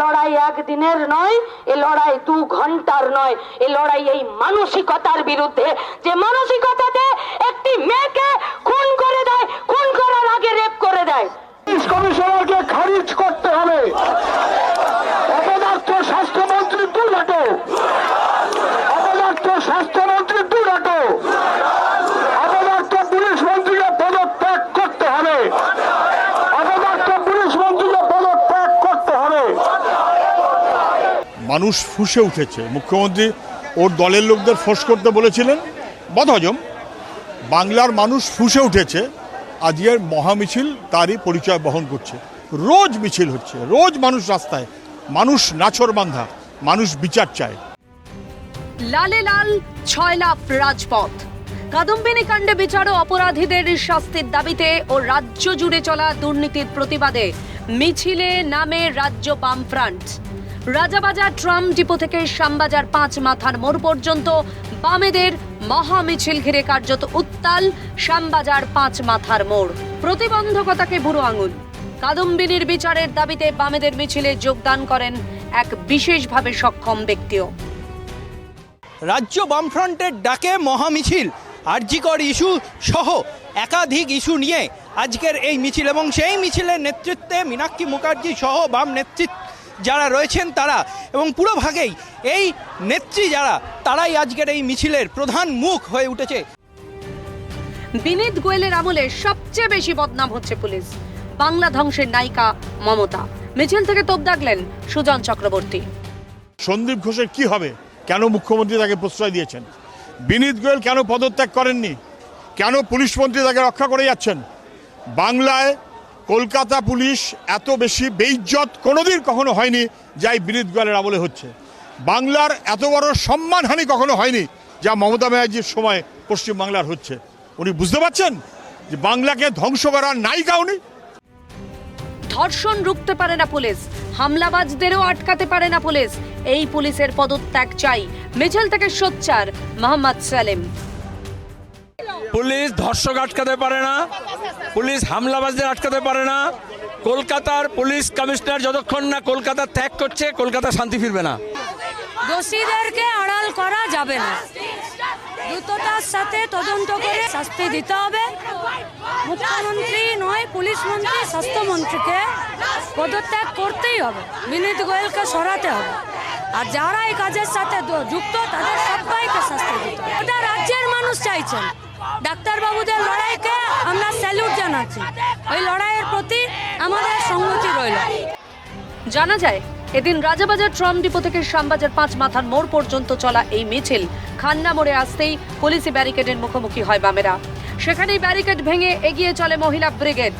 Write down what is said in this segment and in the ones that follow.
লড়াই একদিনের নয়, এ লড়াই দু ঘণ্টার নয়। এ লড়াই এই মানসিকতার বিরুদ্ধে। যে মানসিকতাতে একটি মেয়েকে খুন করে দেয়, খুন করার আগে রেপ করে দেয় পুলিশ কমিশনারকে খারিজ করতে হবে অপদার্থ স্বাস্থ্যমন্ত্রী দুর্ঘাটো অপদার্থ স্বাস্থ্যমন্ত্রী দুর্ঘাটো অপদার্থ পুলিশ মন্ত্রীকে পদত্যাগ করতে হবে অপদার্থ পুলিশ মন্ত্রীকে পদত্যাগ করতে হবে মানুষ ফুসে উঠেছে। মুখ্যমন্ত্রী ওর দলের লোকদের ফোর্স করতে বলেছিলেন। বদহজম, বাংলার মানুষ ফুসে উঠেছে। আজকের মহামিছিল তারই পরিচয় বহন করছে। রোজ মিছিল হচ্ছে, রোজ মানুষ রাস্তায়। মানুষ নাছর বান্ধা, মানুষ বিচার চায়। লালে লাল, ছয় লাভ রাজপথ। কাদম্বিনী কাণ্ডে বিচার ও অপরাধীদের শাস্তির দাবিতে ও রাজ্য জুড়ে চলা দুর্নীতির প্রতিবাদে মিছিলে নামে রাজ্য বামফ্রন্ট। রাজাবাজার ট্রাম ডিপো থেকে শ্যামবাজার পাঁচ মাথার মোড় পর্যন্ত বামেদের মহা মিছিল ঘিরে কার্যত উত্তাল শ্যামবাজার পাঁচ মাথার মোড়। প্রতিবন্ধকতাকে বুড়ো আঙুল। কাদম্বিনীর বিচারের দাবিতে বামেদের মিছিলে যোগদান করেন এক বিশেষভাবে সক্ষম ব্যক্তিও। রাজ্য বামফ্রন্টের ডাকে মহামিছিল, আরজিকর ইস্যু সহ একাধিক ইস্যু নিয়ে আজকের এই মিছিল এবং সেই মিছিলের নেতৃত্বে মীনাক্ষী মুখার্জি সহ বাম নেতৃত্ব যারা রয়েছেন তারা এবং পুরো ভাগেই এই নেত্রী যারা তারাই আজকের এই মিছিলের প্রধান মুখ হয়ে উঠেছে। বিনীত গোয়েলের আমলে সবচেয়ে বেশি বদনাম হচ্ছে পুলিশ। বাংলা ধ্বংসের নায়িকা মমতা। মিছিল থেকে তোপ দাগলেন সুজন চক্রবর্তী। সন্দীপ ঘোষের কি হবে? কেন মুখ্যমন্ত্রী তাকে প্রশ্রয় দিয়েছেন? বিনীত গোয়েল কেন পদত্যাগ করেননি? কেন পুলিশ মন্ত্রী তাকে রক্ষা করে যাচ্ছেন? বাংলায় কলকাতা পুলিশ এত বেশি বেইজ্জত কোনোদিন কখনো হয়নি যাই বিনীত গোয়েলের আমলে হচ্ছে। বাংলার এত বড় সম্মানহানি কখনো হয়নি যা মমতা ব্যানার্জির সময় পশ্চিমবাংলার হচ্ছে। উনি বুঝতে পারছেন যে বাংলাকে ধ্বংস করার নায়িকা উনি ধর্ষণ রুখতে পারে না পুলিশ, হামলাবাজদেরও আটকাতে পারে না পুলিশ। এই পুলিশের পদত্যাগ চাই। মিছিল থেকে সোচ্চার মোহাম্মদ সালেম। পুলিশ ধর্ষক আটকাতে পারে না, পুলিশ হামলাবাজদের আটকাতে পারে না, কলকাতার পুলিশ কমিশনার যতক্ষণ না কলকাতা ত্যাগ করছে, কলকাতা শান্তি ফিরবে না। দোষীদেরকে আড়াল করা যাবে না। দ্রুততার সাথে তদন্ত করে শাস্তি দিতে হবে। মুখ্যমন্ত্রী নয়, পুলিশ মন্ত্রী স্বাস্থ্যমন্ত্রীকে পদত্যাগ করতেই হবে। বিনীত গোয়েলকে সরাতে হবে। আর যারা এই কাজের সাথে যুক্ত, তাদের সবাইকে শাস্তি দিতে হবে। রাজ্যের মানুষ চাইছেন ডাক্তারবাবুদের লড়াইকে আমরা স্যালুট জানাচ্ছি। ওই লড়াইয়ের প্রতি আমাদের সংগতি রইল। জানা যায়, এদিন রাজাবাজার ট্রাম ডিপো থেকে শ্যামবাজার পাঁচ মাথার মোড় পর্যন্ত চলা এই মিছিল খান্না মোড়ে আসতেই পুলিশি ব্যারিকেডের মুখোমুখি হয় বামেরা। সেখানেই ব্যারিকেড ভেঙে এগিয়ে চলে মহিলা ব্রিগেড।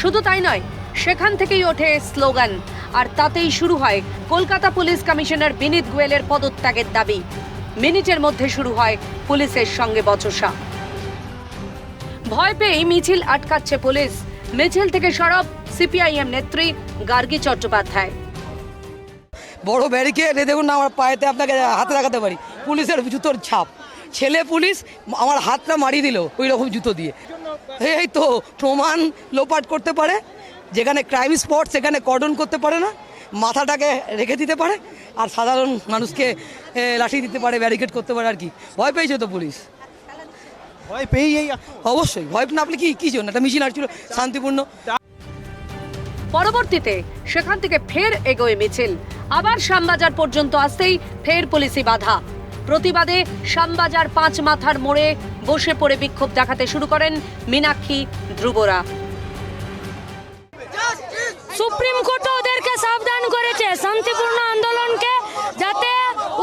শুধু তাই নয়, সেখান থেকেই ওঠে স্লোগান, আর তাতেই শুরু হয় কলকাতা পুলিশ কমিশনার বিনীত গোয়েলের পদত্যাগের দাবি। মিনিটের মধ্যে শুরু হয় পুলিশের সঙ্গে বচসা। ভয় পেয়েই মিছিল আটকাচ্ছে পুলিশ। মিছিল থেকে সরব সিপিআইএম নেত্রী গার্গী চট্টোপাধ্যায়। বড় ব্যারিকেড দেখুন না, আমার পায়েতে আপনাকে হাতে লাগাতে পারি। পুলিশের জুতোর ছাপ। ছেলে পুলিশ আমার হাতটা মারিয়ে দিল ওই রকম জুতো দিয়ে। এই তো, প্রমাণ লোপাট করতে পারে, যেখানে ক্রাইম স্পট সেখানে কর্ডন করতে পারে না, মাথাটাকে রেখে দিতে পারে, আর সাধারণ মানুষকে লাঠি দিতে পারে ব্যারিকেড করতে পারে, আর কি। ভয় পেয়েছে তো পুলিশ? ভয় পেয়েই এই অবশ্যই ভয় না আপনি কি কি জন্য? একটা মিছিল আসছিল শান্তিপূর্ণ। পরবর্তীতে সেখান থেকে ফের এগোয় মিছিল। আবার শ্যামবাজার পর্যন্ত আসতেই ফের পুলিশি বাধা। প্রতিবাদে শ্যামবাজার পাঁচ মাথার মোড়ে বসে পড়ে বিক্ষোভ দেখাতে শুরু করেন মীনাক্ষী ধ্রুবরা। সুপ্রিম কোর্ট ওদেরকে সাবধান করেছে শান্তিপূর্ণ আন্দোলনকে যাতে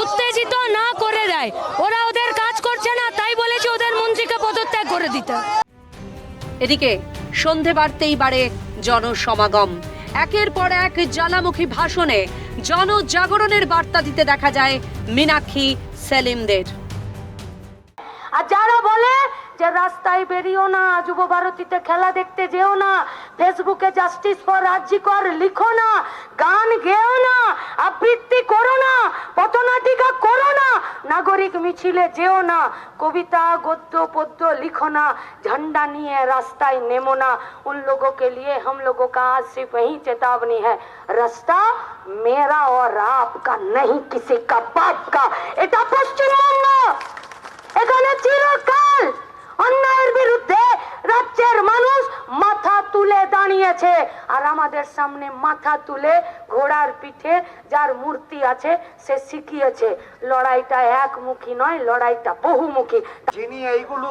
উত্তেজিত না করে দেয় ওরা ওদের কাজ করছে না তাই বলেছে ওদের মন্ত্রীকে পদত্যাগ করে দিতে। এদিকে, সন্ধে বাড়তেই বাড়ে জনসমাগম। একের পর এক জ্বালামুখী ভাষণে জনজাগরণের বার্তা দিতে দেখা যায় মীনাক্ষী সেলিমদের। আর যারা বলে যে রাস্তায় বেরিও না, যুব ভারতীতে খেলা দেখতে যেও না, ফেসবুকে জাস্টিস ফর রাজ্যিকর লিখো না, গান গেও না, আবৃত্তি করো না, পথনাটিকা করো নাগরিক মিছিলে যেও না কবিতা গদ্য পদ্য লিখো না झंडा নিয়ে রাস্তায় নেমো না उन लोगों के लिए हम लोगों का आज सिर्फ यही चेतावनी है रास्ता मेरा का नहीं किसी का बाप का এটা পশ্চিমবঙ্গ এখানে চিরকাল অন্যায়ের বিরুদ্ধে রাজ্যের মানুষ মাথা তুলে দাঁড়িয়েছে। আর আমাদের সামনে মাথা তুলে ঘোড়ার পিঠে যার মূর্তি আছে, সে শিখিয়েছে, লড়াইটা একমুখী নয়, লড়াইটা বহুমুখী। যিনি এইগুলো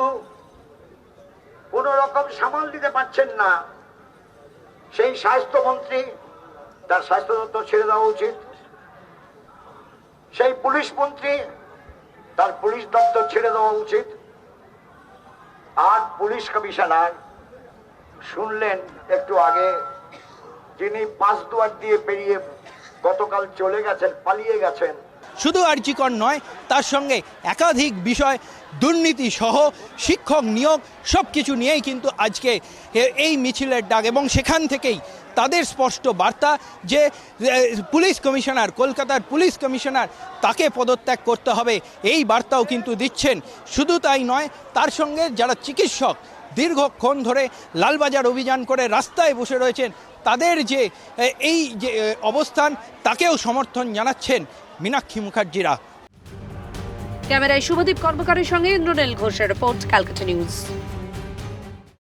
কোন রকম সামাল দিতে পারছেন না, সেই স্বাস্থ্যমন্ত্রী, তার স্বাস্থ্য দপ্তর ছেড়ে দেওয়া উচিত। সেই পুলিশ মন্ত্রী, তার পুলিশ দপ্তর ছেড়ে দেওয়া উচিত। আর পুলিশ কমিশনার শুনলেন একটু আগে, যিনি পাঁচ দুয়ার দিয়ে পেরিয়ে গতকাল চলে গেছেন, পালিয়ে গেছেন। শুধু আর্জিকর নয়, তার সঙ্গে একাধিক বিষয়, দুর্নীতি সহ শিক্ষক নিয়োগ সব কিছু নিয়েই কিন্তু আজকে এই মিছিলের ডাক। এবং সেখান থেকেই তাদের স্পষ্ট বার্তা যে পুলিশ কমিশনার, কলকাতার পুলিশ কমিশনার তাকে পদত্যাগ করতে হবে। এই বার্তাও কিন্তু দিচ্ছেন। শুধু তাই নয়, তার সঙ্গে যারা চিকিৎসক দীর্ঘক্ষণ ধরে লালবাজার অভিযান করে রাস্তায় বসে রয়েছেন, তাদের যে এই যে অবস্থান, তাকেও সমর্থন জানাচ্ছেন মীনাক্ষী মুখার্জিরা। ক্যামেরায় শুভদীপ কর্মকারের সঙ্গে ইন্দ্রনীল ঘোষের রিপোর্ট, ক্যালকাটা নিউজ।